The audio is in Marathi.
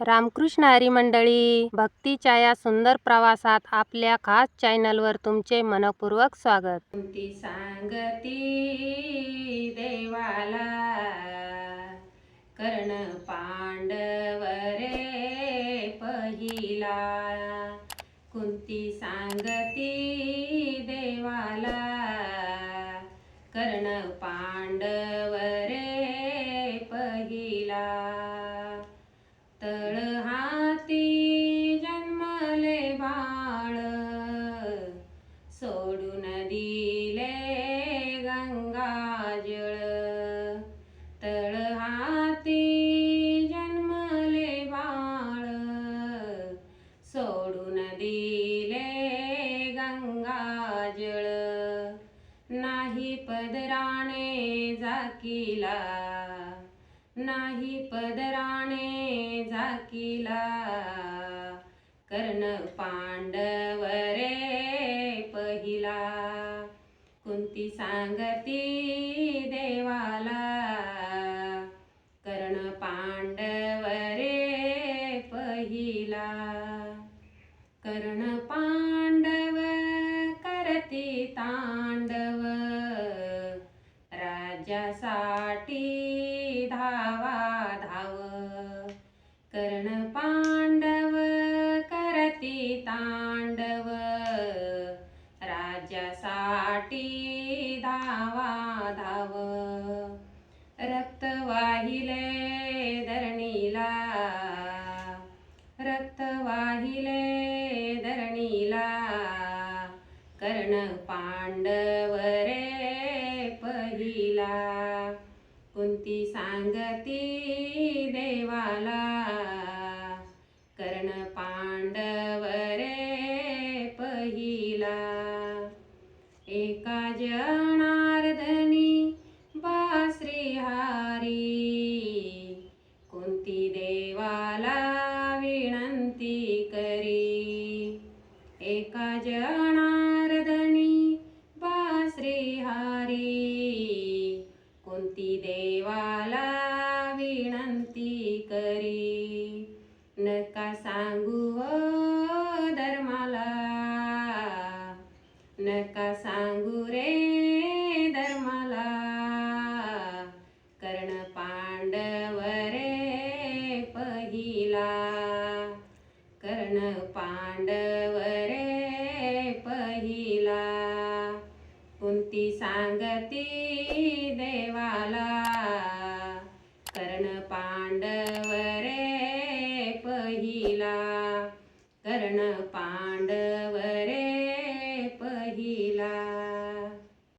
रामकृष्ण हरी मंडळी भक्तीच्या या सुंदर प्रवासात आपल्या खास चॅनलवर तुमचे मनपूर्वक स्वागत. कोणती सांगती देवाला? कर्ण पांडव रे पहिला. कुंती सांगती देवाला? कर्ण पांडव सोडून दिले गंगाजळ तळहाती जन्मले बाळ. सोडून दिले गंगाजळ नाही पदराणे जाकीला. नाही पदराणे झाकीला कर्ण पांडवर पहिला कुंती सांगती देवाला कर्ण पांडव रे पहिला. कर्ण पांडव करती तांडव राजासाठी पाटी धावा धाव. रक्त वाहिले धरणीला. रक्त वाहिले धरणीला. कर्ण पांडव रे पहिला. कुंती सांगती देवाला. कर्ण पांडव विनंती करी. एका जनार्दनी बाश्री हारी. कुंती देवाला विनंती करी? नका सांगू धर्माला. नका सांगू रे धर्माला. कर्ण पांडव रे पहिला. कर्ण पांडव रे पहिला कुंती सांगती देवाला कर्ण पांडव रे पहिला कर्ण पांडव